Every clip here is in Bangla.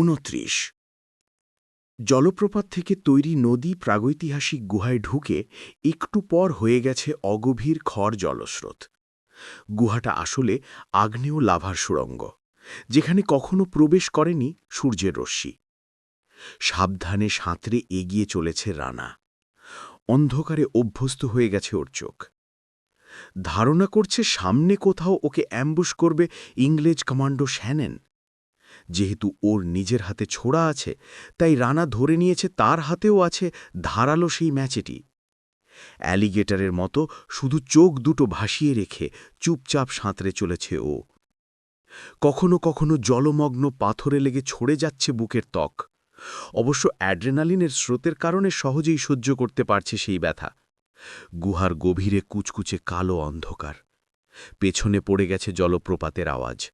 উনত্রিশ। জলপ্রপাত থেকে তৈরি নদী প্রাগৈতিহাসিক গুহায় ঢুকে একটু পর হয়ে গেছে অগভীর খর জলস্রোত। গুহাটা আসলে আগ্নেয় লাভার সুড়ঙ্গ, যেখানে কখনো প্রবেশ করেনি সূর্যের রশ্মি। সাবধানে সাঁতরে এগিয়ে চলেছে রানা। অন্ধকারে অভ্যস্ত হয়ে গেছে ওর চোখ। ধারণা করছে সামনে কোথাও ওকে অ্যাম্বুশ করবে ইংরেজ কমান্ডো শ্যানেন। যেহেতু ওর নিজের হাতে ছোড়া আছে, তাই রানা ধরে নিয়েছে তার হাতেও আছে ধারালো সেই ম্যাচেটি। অ্যালিগেটরের মতো শুধু চোখ দুটো ভাসিয়ে রেখে চুপচাপ সাঁতরে চলেছে ও। কখনো কখনো জলমগ্ন পাথরে লেগে ছড়ে যাচ্ছে বুকের ত্বক। অবশ্য অ্যাড্রেনালিনের স্রোতের কারণে সহজেই সহ্য করতে পারছে সেই ব্যথা। গুহার গভীরে কুচকুচে কালো অন্ধকার। পেছনে পড়ে গেছে জলপ্রপাতের আওয়াজ।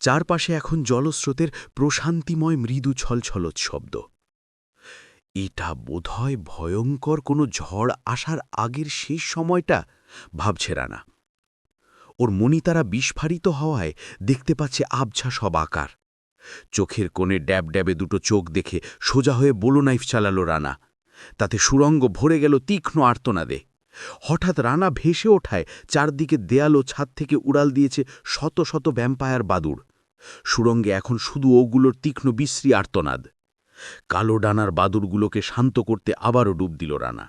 চারপাশে এখন জলস্রোতের প্রশান্তিময় মৃদু ছলছলত শব্দ। এটা বোধহয় ভয়ঙ্কর কোনো ঝড় আসার আগের শেষ সময়টা, ভাবছে রানা। ওর মনিতারা বিস্ফারিত হওয়ায় দেখতে পাচ্ছে আবছা সব আকার। চোখের কোণে ড্যাব ড্যাবে দুটো চোখ দেখে সোজা হয়ে বোলো নাইফ চালালো রানা। তাতে সুরঙ্গ ভরে গেল তীক্ষ্ণ আর্তনাদে। হঠাৎ রানা ভেসে ওঠায় চারদিকে দেয়াল ও ছাদ থেকে উড়াল দিয়েছে শত শত ভ্যাম্পায়ার বাদুড়। সুরঙ্গে এখন শুধু ওগুলোর তীক্ষ্ণ বিশ্রী আর্তনাদ। কালো ডানার বাদুরগুলোকে শান্ত করতে আবারও ডুব দিল রানা।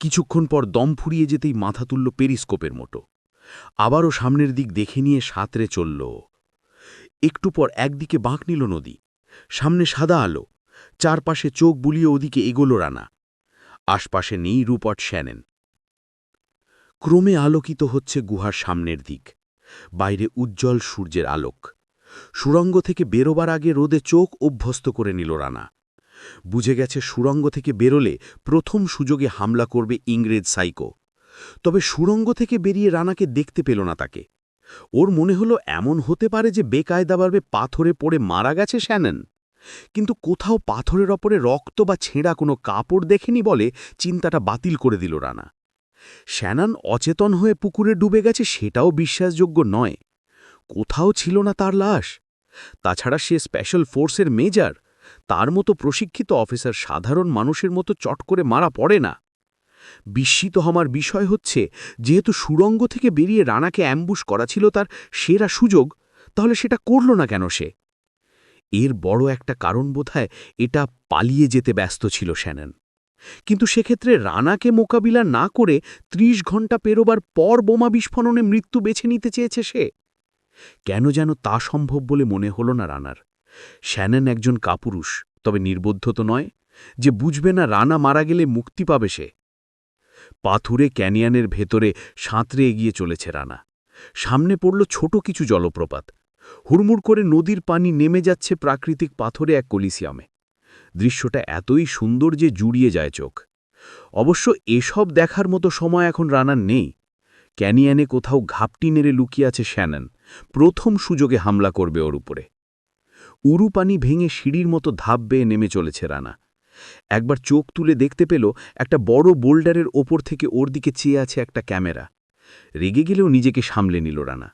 কিছুক্ষণ পর দম ফুরিয়ে যেতেই মাথা তুলল পেরিস্কোপের মতো। আবারও সামনের দিক দেখে নিয়ে সাঁতরে চলল। একটু পর একদিকে বাঁক নিল নদী। সামনে সাদা আলো। চারপাশে চোখ বুলিয়ে ওদিকে এগোল রানা। আশপাশে নেই রুপট শ্যানেন। ক্রমে আলোকিত হচ্ছে গুহার সামনের দিক, বাইরে উজ্জ্বল সূর্যের আলোক। সুরঙ্গ থেকে বেরোবার আগে রোদে চোখ অভ্যস্ত করে নিল রানা। বুঝে গেছে সুরঙ্গ থেকে বেরোলে প্রথম সুযোগে হামলা করবে ইংরেজ সাইকো। তবে সুরঙ্গ থেকে বেরিয়ে রানাকে দেখতে পেল না তাকে। ওর মনে হলো এমন হতে পারে যে বেকায়দাভাবে পাথরে পড়ে মারা গেছে শ্যানেন। কিন্তু কোথাও পাথরের ওপরে রক্ত বা ছেঁড়া কোনো কাপড় দেখেনি বলে চিন্তাটা বাতিল করে দিল রানা। শ্যানান অচেতন হয়ে পুকুরে ডুবে গেছে সেটাও বিশ্বাসযোগ্য নয়। কোথাও ছিল না তার লাশ। তাছাড়া সে স্পেশাল ফোর্সের মেজার তার মতো প্রশিক্ষিত অফিসার সাধারণ মানুষের মতো চট করে মারা পড়ে না। বিস্মিত হমার বিষয় হচ্ছে, যেহেতু সুরঙ্গ থেকে বেরিয়ে রানাকে অ্যাম্বুশ করা ছিল তার সেরা সুযোগ, তাহলে সেটা করল না কেন সে? এর বড় একটা কারণ বোধহয় এটা পালিয়ে যেতে ব্যস্ত ছিল শ্যানন। কিন্তু সেক্ষেত্রে রানাকে মোকাবিলা না করে ৩০ ঘণ্টা পেরোবার পর বোমা বিস্ফোরণে মৃত্যু বেছে নিতে চেয়েছে সে। কেন যেন তা সম্ভব বলে মনে হল না রানার। শ্যানন একজন কাপুরুষ, তবে নির্বোধ তো নয় যে বুঝবে না রানা মারা গেলে মুক্তি পাবে সে। পাথুরে ক্যানিয়ানের ভেতরে সাঁতরে এগিয়ে চলেছে রানা। সামনে পড়ল ছোট কিছু জলপ্রপাত। হুড়মুড় করে নদীর পানি নেমে যাচ্ছে প্রাকৃতিক পাথরে এক কলিসিয়ামে। দৃশ্যটা এতই সুন্দর যে জুড়িয়ে যায় চোখ। অবশ্য এসব দেখার মতো সময় এখন রানার নেই। ক্যানিয়ানে কোথাও ঘাপটি নেড়ে লুকিয়ে আছে শ্যানন। প্রথম সুযোগে হামলা করবে ওর উপরে। উরু পানি ভেঙে সিঁড়ির মতো ধাপ বেয়ে নেমে চলেছে রানা। একবার চোখ তুলে দেখতে পেল একটা বড় বোল্ডারের ওপর থেকে ওর দিকে চেয়ে আছে একটা ক্যামেরা। রেগে গেলেও নিজেকে সামলে নিল রানা।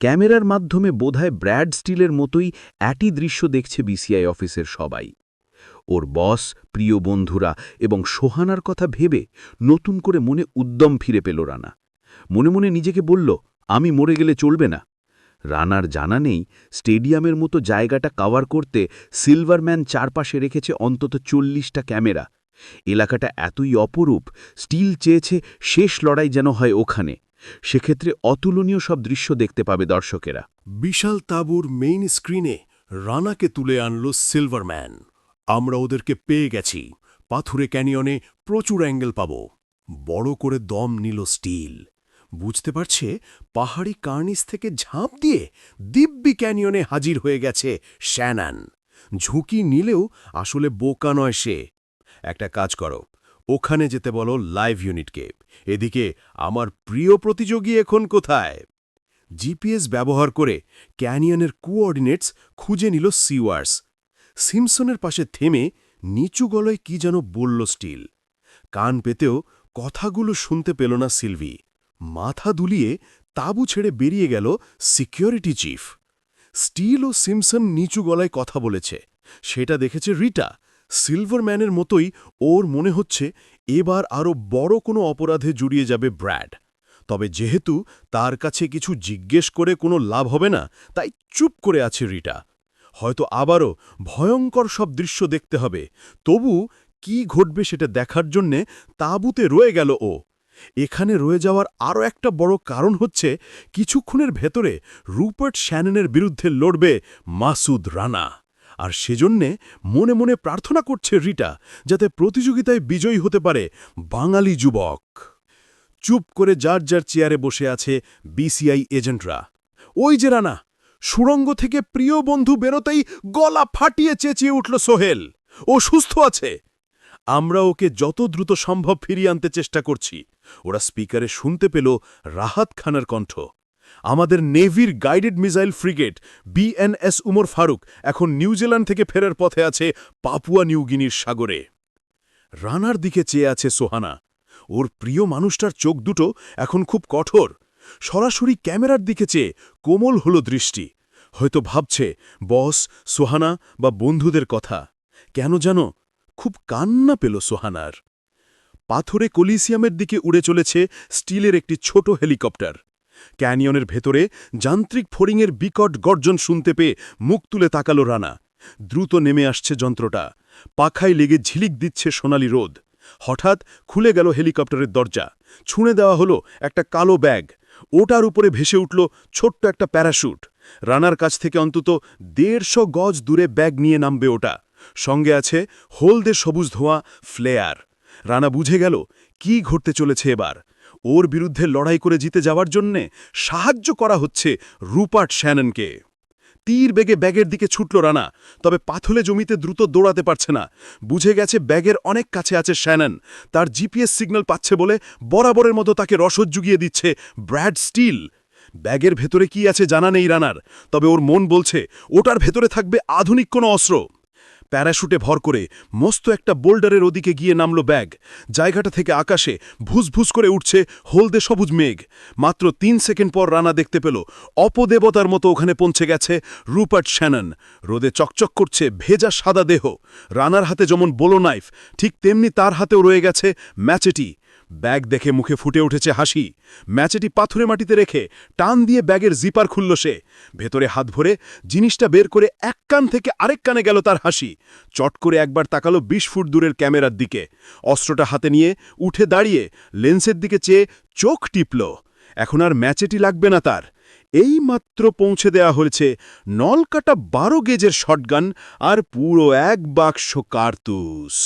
ক্যামেরার মাধ্যমে বোধহয় ব্র্যাড স্টিলের মতোই একই দৃশ্য দেখছে বিসিআই অফিসের সবাই। ওর বস, প্রিয় বন্ধুরা এবং সোহানার কথা ভেবে নতুন করে মনে উদ্যম ফিরে পেল রানা। মনে মনে নিজেকে বলল, আমি মরে গেলে চলবে না। রানার জানা নেই স্টেডিয়ামের মতো জায়গাটা কাভার করতে সিলভারম্যান চারপাশে রেখেছে অন্তত চল্লিশটা ক্যামেরা। এলাকাটা এতই অপরূপ, স্টিল চেয়েছে শেষ লড়াই যেন হয় ওখানে। সেক্ষেত্রে অতুলনীয় সব দৃশ্য দেখতে পাবে দর্শকেরা। বিশাল তাঁবুর মেইন স্ক্রিনে রানাকে তুলে আনল সিলভারম্যান। আমরা ওদেরকে পেয়ে গেছি। পাথুরে ক্যানিয়নে প্রচুর অ্যাঙ্গেল পাব। বড় করে দম নিল স্টিল। বুঝতে পারছে? পাহাড়ি কার্নিস থেকে ঝাঁপ দিয়ে দিব্যি ক্যানিয়নে হাজির হয়ে গেছে শ্যানান। ঝুঁকি নিলেও আসলে বোকা নয় সে। একটা কাজ করো, ওখানে যেতে বলো লাইভ ইউনিটকে এদিকে আমার প্রিয় প্রতিযোগী এখন কোথায়? জিপিএস ব্যবহার করে ক্যানিয়নের কোঅর্ডিনেটস খুঁজে নিল সিওয়ার্স। সিমসনের পাশে থেমে নিচু গলায় কি যেন বলল স্টিল। কান পেতেও কথাগুলো শুনতে পেল না সিলভি। মাথা দুলিয়ে তাবু ছেড়ে বেরিয়ে গেল সিকিউরিটি চিফ। স্টিল ও সিমসন নিচু গলায় কথা বলেছে। সেটা দেখেছে রিটা। সিলভারম্যানের মতোই ওর মনে হচ্ছে এবার আরও বড় কোনো অপরাধে জড়িয়ে যাবে ব্র্যাড। তবে যেহেতু তার কাছে কিছু জিজ্ঞেস করে কোনো লাভ হবে না, তাই চুপ করে আছে রিটা। হয়তো আবারও ভয়ঙ্কর সব দৃশ্য দেখতে হবে। তবু কি ঘটবে সেটা দেখার জন্যে তাঁবুতে রয়ে গেল ও। এখানে রয়ে যাওয়ার আরও একটা বড় কারণ হচ্ছে কিছুক্ষণের ভেতরে রুপার্ট শ্যাননের বিরুদ্ধে লড়বে মাসুদ রানা। আর সেজন্যে মনে মনে প্রার্থনা করছে রিটা যাতে প্রতিযোগিতায় বিজয়ী হতে পারে বাঙালি যুবক। চুপ করে যার যার চেয়ারে বসে আছে বিসিআই এজেন্টরা। ওই যে রানা সুড়ঙ্গ থেকে প্রিয় বন্ধু বেরোতেই গলা ফাটিয়ে চেঁচিয়ে উঠল সোহেল। ও সুস্থ আছে। আমরা ওকে যত দ্রুত সম্ভব ফিরিয়ে আনতে চেষ্টা করছি। ওরা স্পিকারে শুনতে পেল রাহাত খানের কণ্ঠ। আমাদের নেভির guided missile frigate BNS Umar Farooq এখন নিউজিল্যান্ড থেকে ফেরার পথে আছে পাপুয়া নিউগিনির সাগরে। রানার দিকে চেয়ে আছে সোহানা। ওর প্রিয় মানুষটার চোখ দুটো এখন খুব কঠোর। সরাসরি ক্যামেরার দিকে চেয়ে কোমল হল দৃষ্টি। হয়তো ভাবছে, বস, সোহানা বা বন্ধুদের কথা। কেন জানো? খুব কান্না পেল সোহানার। পাথরে কলিসিয়ামের দিকে উড়ে চলেছে স্টিলের একটি ছোট হেলিকপ্টার। ক্যানিয়নের ভেতরে যান্ত্রিক ফড়িংয়ের বিকট গর্জন শুনতে পেয়ে মুখ তুলে তাকালো রানা। দ্রুত নেমে আসছে যন্ত্রটা। পাখায় লেগে ঝিলিক দিচ্ছে সোনালি রোদ। হঠাৎ খুলে গেল হেলিকপ্টারের দরজা। ছুঁড়ে দেওয়া হলো একটা কালো ব্যাগ। ওটার উপরে ভেসে উঠল ছোট্ট একটা প্যারাশুট। রানার কাছ থেকে অন্তত দেড়শো গজ দূরে ব্যাগ নিয়ে নামবে ওটা। সঙ্গে আছে হলদে সবুজ ধোঁয়া, ফ্লেয়ার। রানা বুঝে গেল কি ঘটতে চলেছে এবার। ওর বিরুদ্ধে লড়াই করে জিতে যাওয়ার জন্যে সাহায্য করা হচ্ছে রুপার্ট শ্যাননকে। তীর বেগে ব্যাগের দিকে ছুটল রানা, তবে পাথলে জমিতে দ্রুত দৌড়াতে পারছে না। বুঝে গেছে ব্যাগের অনেক কাছে আছে শ্যানন। তার জিপিএস সিগন্যাল পাচ্ছে বলে বরাবরের মতো তাকে রসদ জুগিয়ে দিচ্ছে ব্র্যাড স্টিল। ব্যাগের ভেতরে কি আছে জানা নেই রানার, তবে ওর মন বলছে, ওটার ভেতরে থাকবে আধুনিক কোনো অস্ত্র। প্যারাশুটে ভর করে মস্ত একটা বোল্ডারের ওদিকে গিয়ে নামলো ব্যাগ। জায়গাটা থেকে আকাশে ভুসভুস করে উঠছে হলদে সবুজ মেঘ। মাত্র তিন সেকেন্ড পর রানা দেখতে পেল, অপদেবতার মতো ওখানে পৌঁছে গেছে রুপার্ট শ্যানন। রোদে চকচক করছে ভেজা সাদা দেহ। রানার হাতে যেমন বোলো নাইফ, ঠিক তেমনি তার হাতেও রয়ে গেছে ম্যাচেটি। ব্যাগ দেখে মুখে ফুটে উঠেছে হাসি। ম্যাচেটি পাথুরে মাটিতে রেখে টান দিয়ে ব্যাগের জিপার খুলল সে। ভেতরে হাত ভরে জিনিসটা বের করে এক কান থেকে আরেক কানে গেল তার হাসি। চট করে একবার তাকালো বিশ ফুট দূরের ক্যামেরার দিকে। অস্ত্রটা হাতে নিয়ে উঠে দাঁড়িয়ে লেন্সের দিকে চেয়ে চোখ টিপল। এখন আর ম্যাচেটি লাগবে না তার। এই মাত্র পৌঁছে দেয়া হয়েছে নলকাটা বারো গেজের শটগান আর পুরো এক বাক্স কার্তুস।